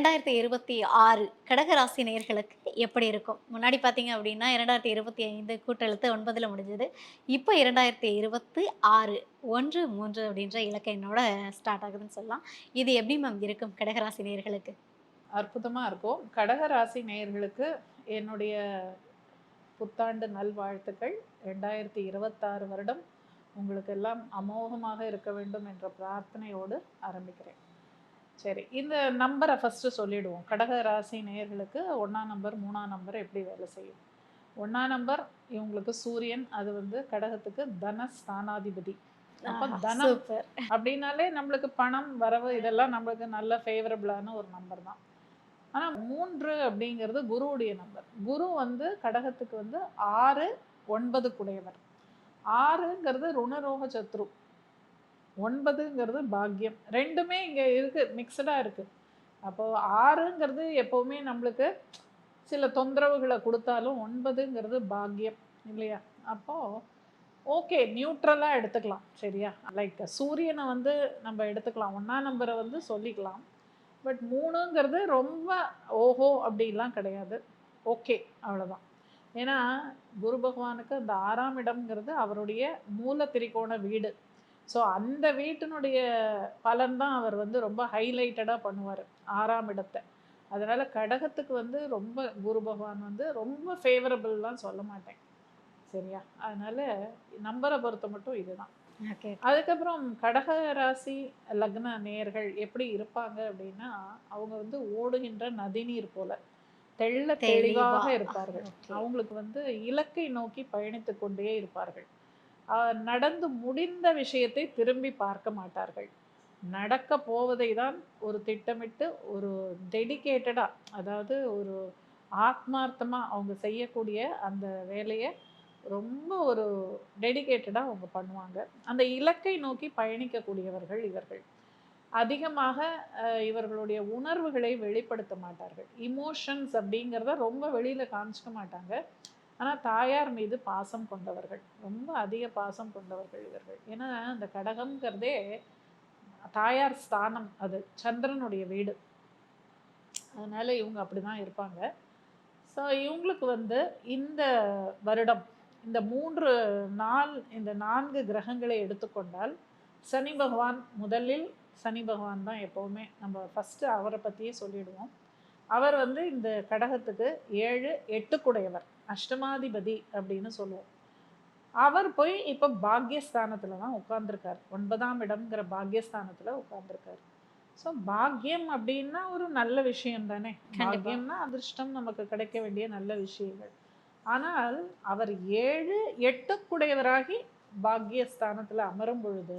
இரண்டாயிரத்தி இருபத்தி ஆறு கடகராசி நேயர்களுக்கு எப்படி இருக்கும்? முன்னாடி பார்த்தீங்க அப்படின்னா இரண்டாயிரத்தி இருபத்தி ஐந்து கூட்டெழுத்து ஒன்பதில் முடிஞ்சது. இப்போ இரண்டாயிரத்தி இருபத்தி ஆறு ஒன்று மூன்று அப்படின்ற இலக்கை என்னோட ஸ்டார்ட் ஆகுதுன்னு சொல்லலாம். இது எப்படி மேம் இருக்கும் கடகராசி நேர்களுக்கு அற்புதமாக இருக்கும். கடக ராசி நேயர்களுக்கு என்னுடைய புத்தாண்டு நல்வாழ்த்துக்கள். ரெண்டாயிரத்தி இருபத்தாறு வருடம் உங்களுக்கு எல்லாம் அமோகமாக இருக்க வேண்டும் என்ற பிரார்த்தனையோடு ஆரம்பிக்கிறேன். சரி இந்த நம்பரை ஃபஸ்ட்டு சொல்லிடுவோம். கடக ராசி நேயர்களுக்கு ஒன்றாம் நம்பர் மூணாம் நம்பர் எப்படி வேலை செய்யும்? ஒன்றாம் நம்பர் இவங்களுக்கு சூரியன் அது வந்து கடகத்துக்கு தன ஸ்தானாதிபதி அப்போ தனம் அப்படின்னாலே நம்மளுக்கு பணம் வரவு இதெல்லாம் நம்மளுக்கு நல்ல ஃபேவரபிளான ஒரு நம்பர் தான். ஆனால் மூன்று அப்படிங்கிறது குருவுடைய நம்பர் குரு வந்து கடகத்துக்கு வந்து ஆறு ஒன்பது குடையவர் ஆறுங்கிறது ருணரோக சத்ரு. ஒன்பதுங்கிறது பாக்கியம். ரெண்டுமே இங்கே இருக்குது மிக்சடாக இருக்குது அப்போது ஆறுங்கிறது எப்போவுமே நம்மளுக்கு சில தொந்தரவுகளை கொடுத்தாலும் ஒன்பதுங்கிறது பாக்கியம் இல்லையா? அப்போது ஓகே நியூட்ரலாக எடுத்துக்கலாம் சரியா? லைக் சூரியனை வந்து நம்ம எடுத்துக்கலாம் ஒன்றா நம்பரை வந்து சொல்லிக்கலாம். பட் மூணுங்கிறது ரொம்ப ஓஹோ அப்படிலாம் கிடையாது. ஓகே அவ்வளோதான் ஏன்னா குரு பகவானுக்கு அந்த ஆறாம் இடம்ங்கிறது அவருடைய மூல திரிகோண வீடு. ஸோ அந்த வீட்டினுடைய பலன் தான் அவர் வந்து ரொம்ப ஹைலைட்டடாக பண்ணுவார் ஆறாம் இடத்தை. அதனால் கடகத்துக்கு வந்து ரொம்ப குரு பகவான் வந்து ரொம்ப ஃபேவரபிள்லாம் சொல்ல மாட்டேன். சரியா? அதனால் நம்பரை பொறுத்த மட்டும் இதுதான். ஓகே. அதுக்கப்புறம் கடக ராசி லக்ன நேயர்கள் எப்படி இருப்பாங்க அப்படின்னா அவங்க வந்து ஓடுகின்ற நதிநீர் போல தெள்ள தெளிவாக தெளிவா. இருப்பார்கள். அவங்களுக்கு வந்து இலக்கை நோக்கி பயணித்து கொண்டே இருப்பார்கள். நடந்து முடிந்த விஷயத்தை திரும்பி பார்க்க மாட்டார்கள். நடக்க போவதை தான் ஒரு திட்டமிட்டு ஒரு டெடிக்கேட்டடாக அதாவது ஒரு ஆத்மார்த்தமாக அவங்க செய்யக்கூடிய அந்த வேலையை ரொம்ப ஒரு டெடிகேட்டடாக அவங்க பண்ணுவாங்க. அந்த இலக்கை நோக்கி பயணிக்கக்கூடியவர்கள் இவர்கள். அதிகமாக இவர்களுடைய உணர்வுகளை வெளிப்படுத்த மாட்டார்கள். இமோஷன்ஸ் அப்படிங்கிறத ரொம்ப வெளியில் காமிச்சிக்க மாட்டாங்க. ஆனால் தாயார் மீது பாசம் கொண்டவர்கள். ரொம்ப அதிக பாசம் கொண்டவர்கள் இவர்கள். ஏன்னா அந்த கடகம்ங்கிறதே தாயார் ஸ்தானம் அது சந்திரனுடைய வீடு. அதனால் இவங்க அப்படி தான் இருப்பாங்க. ஸோ இவங்களுக்கு வந்து இந்த வருடம் இந்த மூன்று நாள் இந்த நான்கு கிரகங்களை எடுத்துக்கொண்டால் சனி பகவான் முதலில் சனி பகவான் தான் எப்போவுமே நம்ம ஃபஸ்ட்டு அவரை பற்றியே சொல்லிடுவோம். அவர் வந்து இந்த கடகத்துக்கு ஏழு எட்டுக்குடையவர். அஷ்டமாதிபதி அப்படின்னு சொல்லுவோம். அவர் போய் இப்போ பாக்யஸ்தானத்தில் தான் உட்கார்ந்திருக்கார். ஒன்பதாம் இடம்ங்கிற பாக்யஸ்தானத்தில் உட்கார்ந்திருக்காரு. ஸோ பாக்கியம் அப்படின்னா ஒரு நல்ல விஷயம் தானே. பாக்கியம்னா அதிர்ஷ்டம் நமக்கு கிடைக்க வேண்டிய நல்ல விஷயங்கள். ஆனால் அவர் ஏழு எட்டுக்குடையவராகி பாக்கியஸ்தானத்தில் அமரும் பொழுது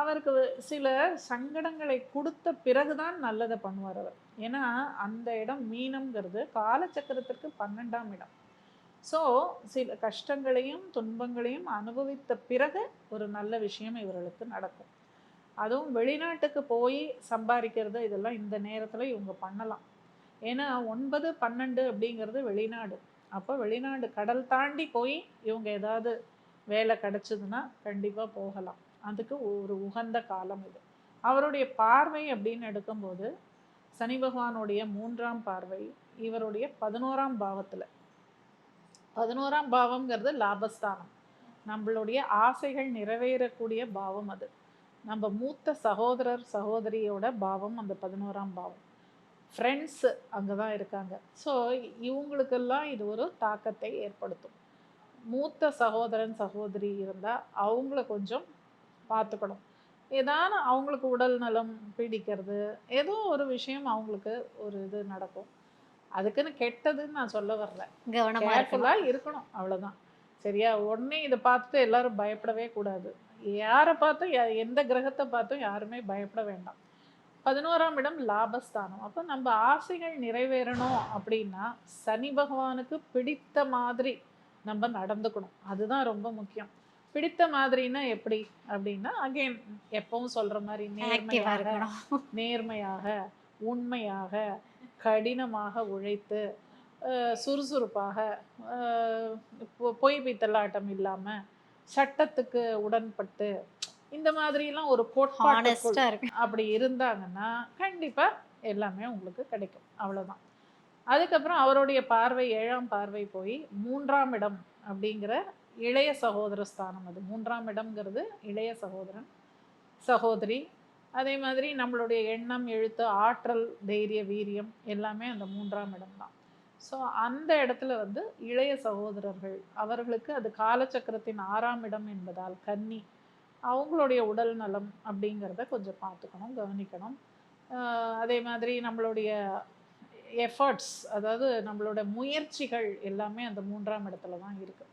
அவருக்கு சில சங்கடங்களை கொடுத்த பிறகுதான் நல்லதை பண்ணுவார் அவர். ஏன்னா அந்த இடம் மீனம்ங்கிறது காலச்சக்கரத்திற்கு பன்னெண்டாம் இடம். ஸோ சில கஷ்டங்களையும் துன்பங்களையும் அனுபவித்த பிறகு ஒரு நல்ல விஷயம் இவர்களுக்கு நடக்கும். அதுவும் வெளிநாட்டுக்கு போய் சம்பாதிக்கிறது இதெல்லாம் இந்த நேரத்தில் இவங்க பண்ணலாம். ஏன்னா ஒன்பது பன்னெண்டு அப்படிங்கிறது வெளிநாடு. அப்போ வெளிநாடு கடல் தாண்டி போய் இவங்க ஏதாவது வேலை கிடச்சிதுன்னா கண்டிப்பாக போகலாம். அதுக்கு ஒரு உகந்த காலம் இது. அவருடைய பார்வை அப்படின்னு எடுக்கும்போது சனி பகவானுடைய மூன்றாம் பார்வை இவருடைய பதினோராம் பாவத்தில். பதினோராம் பாவம்ங்கிறது லாபஸ்தானம். நம்மளுடைய ஆசைகள் நிறைவேறக்கூடிய பாவம் அது. நம்ம மூத்த சகோதரர் சகோதரியோட பாவம் அந்த பதினோராம் பாவம். ஃப்ரெண்ட்ஸு அங்கே தான் இருக்காங்க. ஸோ இவங்களுக்கெல்லாம் இது ஒரு தாக்கத்தை ஏற்படுத்தும். மூத்த சகோதரன் சகோதரி இருந்தால் அவங்கள கொஞ்சம் பார்த்துக்கணும். ஏதான அவங்களுக்கு உடல் நலம் பீடிக்கிறது ஏதோ ஒரு விஷயம் அவங்களுக்கு ஒரு இது நடக்கும். அதுக்குன்னு கெட்டதுன்னு நான் சொல்ல வரல. கேர்ஃபுல்லாக இருக்கணும். அவ்வளவுதான். சரியா? உடனே இதை பார்த்துட்டு எல்லாரும் பயப்படவே கூடாது. யாரை பார்த்தும் எந்த கிரகத்தை பார்த்தும் யாருமே பயப்பட வேண்டாம். பதினோராம் இடம் லாபஸ்தானம். அப்போ நம்ம ஆசைகள் நிறைவேறணும் அப்படின்னா சனி பகவானுக்கு பிடித்த மாதிரி நம்ம நடந்துக்கணும். அதுதான் ரொம்ப முக்கியம். பிடித்த மாதிரின்னா எப்படி அப்படின்னா அகைன் எப்பவும் சொல்ற மாதிரி நேர்மையாக இருக்கணும். நேர்மையாக உண்மையாக கடினமாக உழைத்து சுறுசுறுப்பாக பொய் பித்தலாட்டம் இல்லாமல் சட்டத்துக்கு உடன்பட்டு இந்த மாதிரிலாம் ஒரு இருக்கு. அப்படி இருந்தாங்கன்னா கண்டிப்பா எல்லாமே உங்களுக்கு கிடைக்கும். அவ்வளவுதான். அதுக்கப்புறம் அவருடைய பார்வை ஏழாம் பார்வை போய் மூன்றாம் இடம் அப்படிங்கிற இளைய சகோதர ஸ்தானம் அது. மூன்றாம் இடம்ங்கிறது இளைய சகோதரன் சகோதரி அதே மாதிரி நம்மளுடைய எண்ணம் எழுத்து ஆற்றல் தைரிய வீரியம் எல்லாமே அந்த மூன்றாம் இடம் தான் ஸோ அந்த இடத்துல வந்து இளைய சகோதரர்கள் அவர்களுக்கு அது காலச்சக்கரத்தின் ஆறாம் இடம் என்பதால் கன்னி அவங்களுடைய உடல் நலம் அப்படிங்கிறத கொஞ்சம் பார்த்துக்கணும் கவனிக்கணும். அதே மாதிரி நம்மளுடைய எஃபர்ட்ஸ் அதாவது நம்மளோட முயற்சிகள் எல்லாமே அந்த மூன்றாம் இடத்துல தான் இருக்குது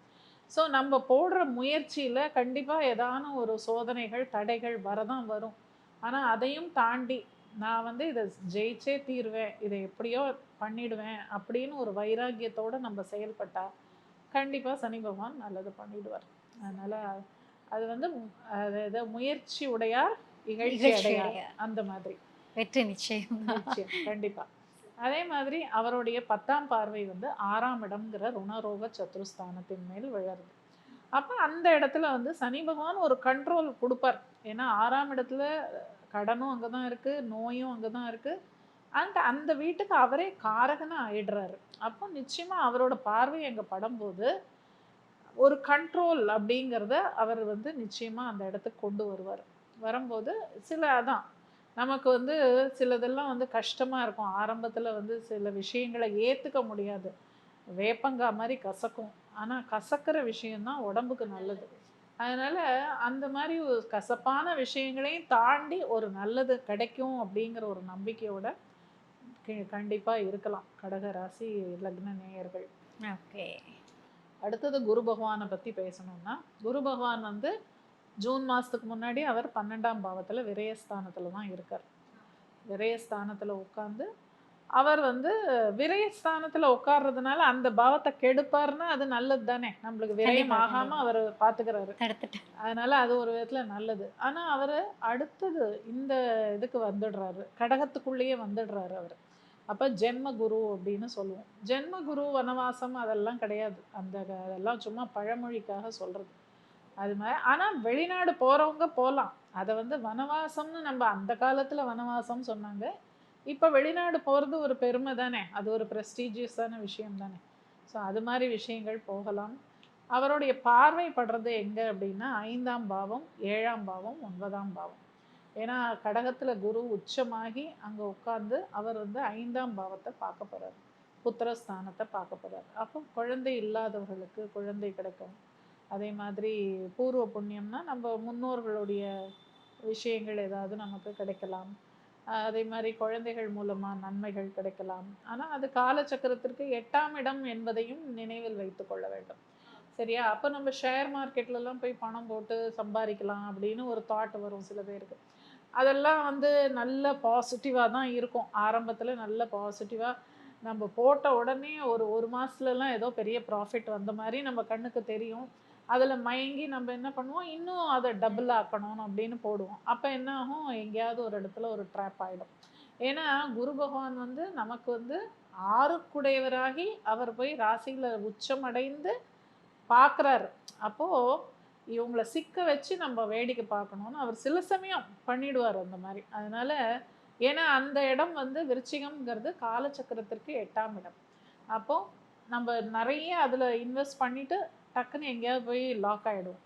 ஸோ நம்ம போடுற முயற்சியில் கண்டிப்பாக ஏதான ஒரு சோதனைகள் தடைகள் வரதான் வரும். ஆனால் அதையும் தாண்டி நான் வந்து இதை ஜெயிச்சே தீருவேன் இதை எப்படியோ பண்ணிடுவேன் அப்படின்னு ஒரு வைராக்கியத்தோட நம்ம செயல்பட்டா கண்டிப்பாக சனி பகவான் நல்லது பண்ணிடுவார். அதனால் அது வந்து மு- அது இது முயற்சி உடையார் இகழ்ச்சி அடையார். அந்த மாதிரி. வெற்றி நிச்சயம். நிச்சயம் கண்டிப்பா. அதே மாதிரி அவருடைய பத்தாம் பார்வை வந்து ஆறாம் இடம்ங்கிற ருணரோக சத்துருஸ்தானத்தின் மேல் விழருது அப்ப அந்த இடத்துல வந்து சனி பகவான் ஒரு கண்ட்ரோல் கொடுப்பார். ஏன்னா ஆறாம் இடத்துல கடனும் அங்கே தான் இருக்குது நோயும் அங்கே தான் இருக்குது அண்ட் அந்த வீட்டுக்கு அவரே காரகனாக ஆயிடுறாரு. அப்போ நிச்சயமாக அவரோட பார்வை அங்கே படும்போது ஒரு கண்ட்ரோல் அப்படிங்கிறத அவர் வந்து நிச்சயமாக அந்த இடத்துக்கு கொண்டு வருவார். வரும்போது சில அதான் நமக்கு வந்து சிலதெல்லாம் வந்து கஷ்டமாக இருக்கும். ஆரம்பத்தில் வந்து சில விஷயங்களை ஏற்றுக்க முடியாது. வேப்பங்காய் மாதிரி கசக்கும். ஆனால் கசக்கிற விஷயந்தான் உடம்புக்கு நல்லது. அதனால அந்த மாதிரி ஒரு கசப்பான விஷயங்களையும் தாண்டி ஒரு நல்லது கிடைக்கும் அப்படிங்கிற ஒரு நம்பிக்கையோட கி- கண்டிப்பா இருக்கலாம். கடக ராசி லக்ன நேயர்கள். ஓகே. அடுத்தது குரு பகவானை பத்தி பேசணும்னா குரு பகவான் வந்து ஜூன் மாசத்துக்கு முன்னாடி அவர் பன்னெண்டாம் பாவத்துல விரயஸ்தானத்துல தான் இருக்கார். விரயஸ்தானத்துல உட்கார்ந்து அவர் வந்து விரயஸ்தானத்துல உட்கார்றதுனால அந்த பாவத்தை கெடுப்பாருன்னா அது நல்லது தானே நம்மளுக்கு விரயம் கண்டிப்பா, ஆகாம கண்டிப்பா. அவர் பாத்துக்கிறாரு. தடுத்துட்டு அதனால அது ஒரு விதத்துல நல்லது. ஆனா அவர் அடுத்தது இந்த இதுக்கு வந்துடுறாரு. கடகத்துக்குள்ளேயே வந்துடுறாரு அவர். அப்ப ஜென்ம குரு அப்படின்னு சொல்லுவோம். ஜென்ம குரு வனவாசம் அதெல்லாம் கிடையாது. அந்த அதெல்லாம் சும்மா பழமொழிக்காக சொல்றது. அது மாதிரி ஆனா வெளிநாடு போறவங்க போகலாம் அதை வந்து வனவாசம்னு நம்ம அந்த காலத்துல வனவாசம் சொன்னாங்க. இப்போ வெளிநாடு போகிறது ஒரு பெருமை தானே? அது ஒரு ப்ரெஸ்டீஜியஸான விஷயம் தானே? ஸோ அது மாதிரி விஷயங்கள் போகலாம். அவருடைய பார்வை படுறது அப்படின்னா ஐந்தாம் பாவம் ஏழாம் பாவம் ஒன்பதாம் பாவம். ஏன்னா கடகத்தில் குரு உச்சமாகி அங்கே உட்கார்ந்து அவர் வந்து ஐந்தாம் பாவத்தை பார்க்க போகிறார் புத்திரஸ்தானத்தை பார்க்க போகிறார் அப்போ குழந்தை இல்லாதவர்களுக்கு குழந்தை கிடைக்கும். அதே மாதிரி பூர்வ புண்ணியம்னா நம்ம முன்னோர்களுடைய விஷயங்கள் ஏதாவது நமக்கு கிடைக்கலாம். அதே மாதிரி குழந்தைகள் மூலமாக நன்மைகள் கிடைக்கலாம். ஆனால் அது காலச்சக்கரத்திற்கு எட்டாம் இடம் என்பதையும் நினைவில் வைத்து கொள்ள வேண்டும். சரியா? அப்போ நம்ம ஷேர் மார்க்கெட்லலாம் போய் பணம் போட்டு சம்பாதிக்கலாம் அப்படின்னு ஒரு தாட் வரும் சில பேருக்கு. அதெல்லாம் வந்து நல்ல பாசிட்டிவாக தான் இருக்கும். ஆரம்பத்தில் நல்ல பாசிட்டிவாக நம்ம போட்ட உடனே ஒரு ஒரு மாதத்துலலாம் ஏதோ பெரிய ப்ராஃபிட் வந்த மாதிரி நம்ம கண்ணுக்கு தெரியும். அதில் மயங்கி நம்ம என்ன பண்ணுவோம்? இன்னும் அதை டபுள் ஆக்கணும் அப்படின்னு போடுவோம். அப்போ என்ன ஆகும்? எங்கேயாவது ஒரு இடத்துல ஒரு ட்ராப் ஆகிடும் ஏன்னா குரு பகவான் வந்து நமக்கு வந்து ஆறுக்குடையவராகி அவர் போய் ராசியில் உச்சம் அடைந்து பார்க்குறாரு அப்போது இவங்களை சிக்க வச்சு நம்ம வேடிக்கை பார்க்கணும்னு அவர் சில சமயம் பண்ணிடுவார் அந்த மாதிரி. அதனால் ஏன்னா அந்த இடம் வந்து விருச்சிகம்ங்கிறது காலச்சக்கரத்திற்கு எட்டாம் இடம். அப்போ நம்ம நிறைய அதில் இன்வெஸ்ட் பண்ணிவிட்டு டக்குன்னு எங்கேயாவது போய் லாக் ஆகிடும்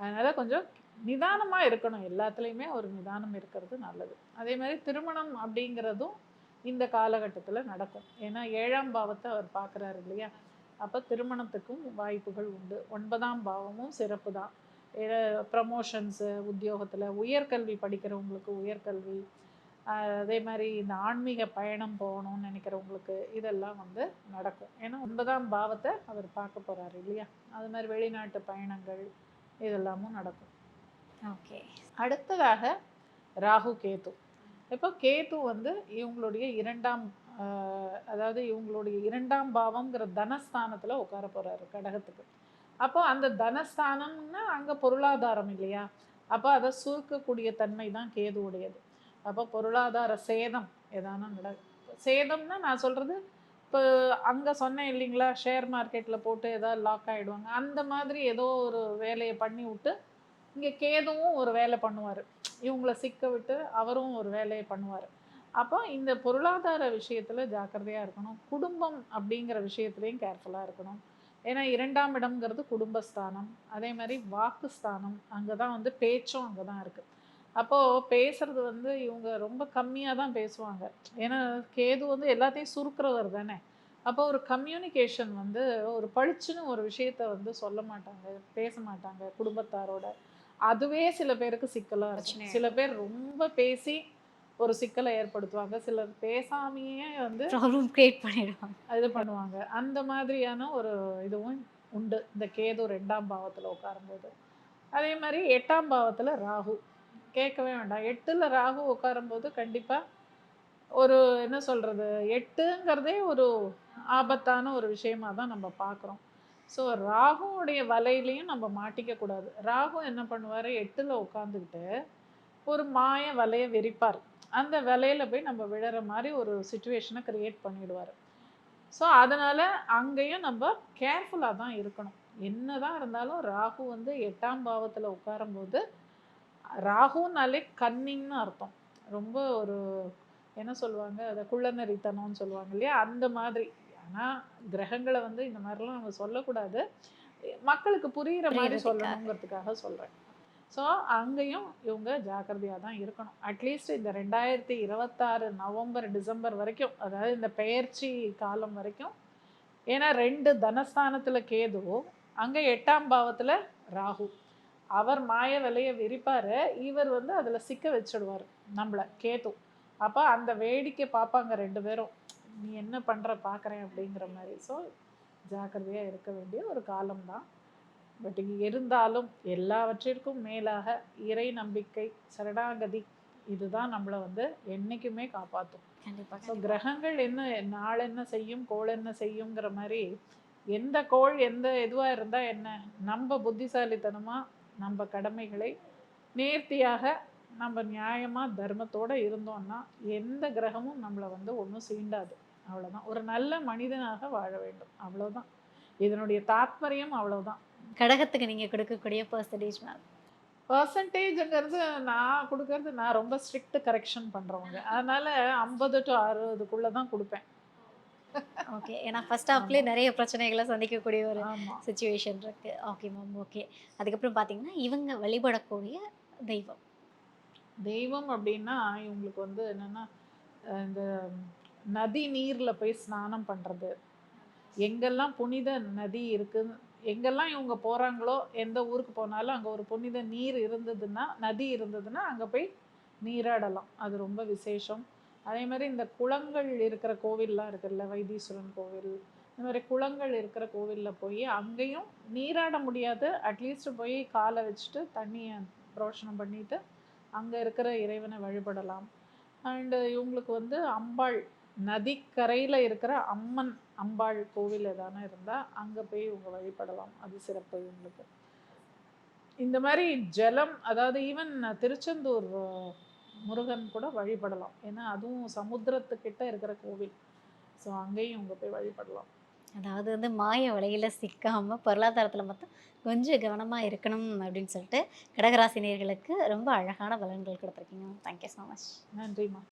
அதனால் கொஞ்சம் நிதானமாக இருக்கணும். எல்லாத்துலேயுமே ஒரு நிதானம் இருக்கிறது நல்லது. அதே மாதிரி திருமணம் அப்படிங்கிறதும் இந்த காலகட்டத்தில் நடக்கும். ஏன்னா ஏழாம் பாவத்தை அவர் பார்க்குறாரு இல்லையா? அப்போ திருமணத்துக்கும் வாய்ப்புகள் உண்டு. ஒன்பதாம் பாவமும் சிறப்பு தான். ப்ரமோஷன்ஸு உத்தியோகத்தில் உயர்கல்வி படிக்கிறவங்களுக்கு உயர்கல்வி அதே மாதிரி இந்த ஆன்மீக பயணம் போகணும்னு நினைக்கிறவங்களுக்கு இதெல்லாம் வந்து நடக்கும். ஏன்னா ஒன்பதாம் பாவத்தை அவர் பார்க்க போறாரு இல்லையா? அது மாதிரி வெளிநாட்டு பயணங்கள் இதெல்லாமும் நடக்கும். ஓகே. அடுத்ததாக ராகு கேது. இப்போ கேது வந்து இவங்களுடைய இரண்டாம் அதாவது இவங்களுடைய இரண்டாம் பாவம்ங்கிற தனஸ்தானத்துல உட்கார போறாரு கடகத்துக்கு. அப்போ அந்த தனஸ்தானம்னா அங்க பொருளாதாரம் இல்லையா? அப்போ அதை சுருக்கக்கூடிய தன்மை தான் கேதுவுடையது. அப்போ பொருளாதார சேதம் எதானா நட சேதம்னா நான் சொல்கிறது இப்போ அங்கே சொன்னேன் இல்லைங்களா ஷேர் மார்க்கெட்டில் போட்டு ஏதாவது லாக் ஆகிடுவாங்க அந்த மாதிரி ஏதோ ஒரு வேலையை பண்ணி விட்டு இங்கே கேதுவும் ஒரு வேலை பண்ணுவார். இவங்கள சிக்க விட்டு அவரும் ஒரு வேலையை பண்ணுவார். அப்போ இந்த பொருளாதார விஷயத்தில் ஜாக்கிரதையாக இருக்கணும். குடும்பம் அப்படிங்கிற விஷயத்துலையும் கேர்ஃபுல்லாக இருக்கணும். ஏன்னா இரண்டாம் இடம்ங்கிறது குடும்பஸ்தானம். அதே மாதிரி வாக்குஸ்தானம் அங்கே தான் வந்து பேச்சும் அங்கே தான் இருக்குது அப்போது பேசுறது வந்து இவங்க ரொம்ப கம்மியாக தான் பேசுவாங்க. ஏன்னா கேது வந்து எல்லாத்தையும் சுருக்கிறவர் தானே. அப்போ ஒரு கம்யூனிகேஷன் வந்து ஒரு பளிச்சுன்னு ஒரு விஷயத்த வந்து சொல்ல மாட்டாங்க பேச மாட்டாங்க குடும்பத்தாரோட. அதுவே சில பேருக்கு சிக்கலாக இருக்கும். பிரச்சனையா சில பேர் ரொம்ப பேசி ஒரு சிக்கலை ஏற்படுத்துவாங்க. சிலர் பேசாமையே வந்து ப்ராப்ளம் கிரியேட் பண்ணிடுவாங்க. இது பண்ணுவாங்க. அந்த மாதிரியான ஒரு இதுவும் உண்டு. இந்த கேது ரெண்டாம் பாவத்தில் உட்காரும்போது. அதே மாதிரி எட்டாம் பாவத்தில் ராகு. கேட்கவே வேண்டாம். எட்டில் ராகு உட்காரும்போது கண்டிப்பாக ஒரு என்ன சொல்கிறது எட்டுங்கிறதே ஒரு ஆபத்தான ஒரு விஷயமாக தான் நம்ம பார்க்குறோம். ஸோ ராகுவுடைய வலையிலையும் நம்ம மாட்டிக்கக்கூடாது ராகு என்ன பண்ணுவார்? எட்டில் உட்காந்துக்கிட்டு ஒரு மாய வலையை விரிப்பார். அந்த வலையில் போய் நம்ம விழற மாதிரி ஒரு சுச்சுவேஷனை க்ரியேட் பண்ணிடுவார். ஸோ அதனால் அங்கேயும் நம்ம கேர்ஃபுல்லாக தான் இருக்கணும். என்ன தான் இருந்தாலும் ராகு வந்து எட்டாம் பாவத்தில் உட்காரும்போது ராகுனாலே கன்னிங்னு அர்த்தம். ரொம்ப ஒரு என்ன சொல்லுவாங்க அதை குள்ளநரித்தனம்னு சொல்லுவாங்க இல்லையா? அந்த மாதிரி. ஆனால் கிரகங்களை வந்து இந்த மாதிரிலாம் நம்ம சொல்லக்கூடாது. மக்களுக்கு புரிகிற மாதிரி. சொல்லணுங்கிறதுக்காக சொல்கிறேன் ஸோ அங்கேயும் இவங்க ஜாக்கிரதையாக தான் இருக்கணும். அட்லீஸ்ட் இந்த ரெண்டாயிரத்தி இருபத்தாறு நவம்பர் டிசம்பர் வரைக்கும் அதாவது இந்த பெயர்ச்சி காலம் வரைக்கும் ஏன்னா ரெண்டு தனஸ்தானத்தில் கேது அங்கே எட்டாம் பாவத்தில் ராகு. அவர் மாய விலையை விரிப்பார் இவர் வந்து அதில் சிக்க வச்சிடுவார் நம்மளை கேது அப்போ அந்த வேடிக்கை பார்ப்பாங்க ரெண்டு பேரும். நீ என்ன பண்ணுற பார்க்குறேன் அப்படிங்கிற மாதிரி. ஸோ ஜாக்கிரதையாக இருக்க வேண்டிய ஒரு காலம்தான் பட் இருந்தாலும் எல்லாவற்றிற்கும் மேலாக இறை நம்பிக்கை சரணாகதி இதுதான் நம்மளை வந்து என்றைக்குமே காப்பாற்றும் கண்டிப்பாக ஸோ கிரகங்கள் என்ன நாள் என்ன செய்யும் கோள் என்ன செய்யுங்கிற மாதிரி எந்த கோள் எந்த இதுவாக இருந்தால் என்ன நம்ம புத்திசாலித்தனமாக நம்ம கடமைகளை நேர்த்தியாக நம்ம நியாயமாக தர்மத்தோடு இருந்தோம்னா எந்த கிரகமும் நம்மளை வந்து ஒன்றும் சீண்டாது. அவ்வளோதான் ஒரு நல்ல மனிதனாக வாழ வேண்டும். அவ்வளோதான் இதனுடைய தாத்பரியம் அவ்வளோதான் கடகத்துக்கு நீங்கள் கொடுக்கக்கூடிய பர்சன்டேஜ் மேம் பர்சன்டேஜுங்கிறது நான் கொடுக்கறது நான் ரொம்ப ஸ்ட்ரிக்ட் கரெக்ஷன் பண்ணுறவங்க அதனால் ஐம்பது டு அறுபதுக்குள்ளே தான் கொடுப்பேன். ஓகே ஏன்னா ஃபர்ஸ்ட் ஹாஃப்லேயே நிறைய பிரச்சனைகளை சந்திக்கக்கூடிய ஒரு சுச்சுவேஷன் இருக்கு. ஓகே மேம் ஓகே அதுக்கப்புறம் பார்த்தீங்கன்னா இவங்க வழிபடக்கூடிய தெய்வம். தெய்வம் அப்படின்னா இவங்களுக்கு வந்து என்னென்னா இந்த நதி நீரில் போய் ஸ்நானம் பண்ணுறது எங்கெல்லாம் புனித நதி இருக்குது எங்கெல்லாம் இவங்க போகிறாங்களோ எந்த ஊருக்கு போனாலும் அங்கே ஒரு புனித நீர் இருந்ததுன்னா நதி இருந்ததுன்னா அங்கே போய் நீராடலாம். அது ரொம்ப விசேஷம். அதே மாதிரி இந்த குளங்கள் இருக்கிற கோவில்லாம் இருக்குல்ல வைத்தீஸ்வரன் கோவில். இந்த மாதிரி குளங்கள் இருக்கிற கோவிலில் போய் அங்கேயும் நீராட முடியாது. அட்லீஸ்ட் போய் காலை வச்சுட்டு தண்ணியை புரோஷனம் பண்ணிட்டு அங்கே இருக்கிற இறைவனை வழிபடலாம். அண்டு இவங்களுக்கு வந்து அம்பாள் நதிக்கரையில் இருக்கிற அம்மன் அம்பாள் கோவில் எதான இருந்தால் அங்கே போய் இவங்க வழிபடலாம். அது சிறப்பு இவங்களுக்கு. இந்த மாதிரி ஜலம் அதாவது ஈவன் திருச்செந்தூர் முருகன் கூட வழிபடலாம். ஏன்னா அதுவும் சமுத்திரத்துக்கிட்ட இருக்கிற கோவில். ஸோ அங்கேயும் இவங்க போய் வழிபடலாம். அதாவது வந்து மாய வலையில சிக்காம பொருளாதாரத்தில் மட்டும் கொஞ்சம் கவனமாக இருக்கணும் அப்படின்னு சொல்லிட்டு கடகராசி நேயர்களுக்கு ரொம்ப அழகான பலன்கள் கொடுத்துருக்கீங்க. தேங்க்யூ ஸோ மச் நன்றிம்மா.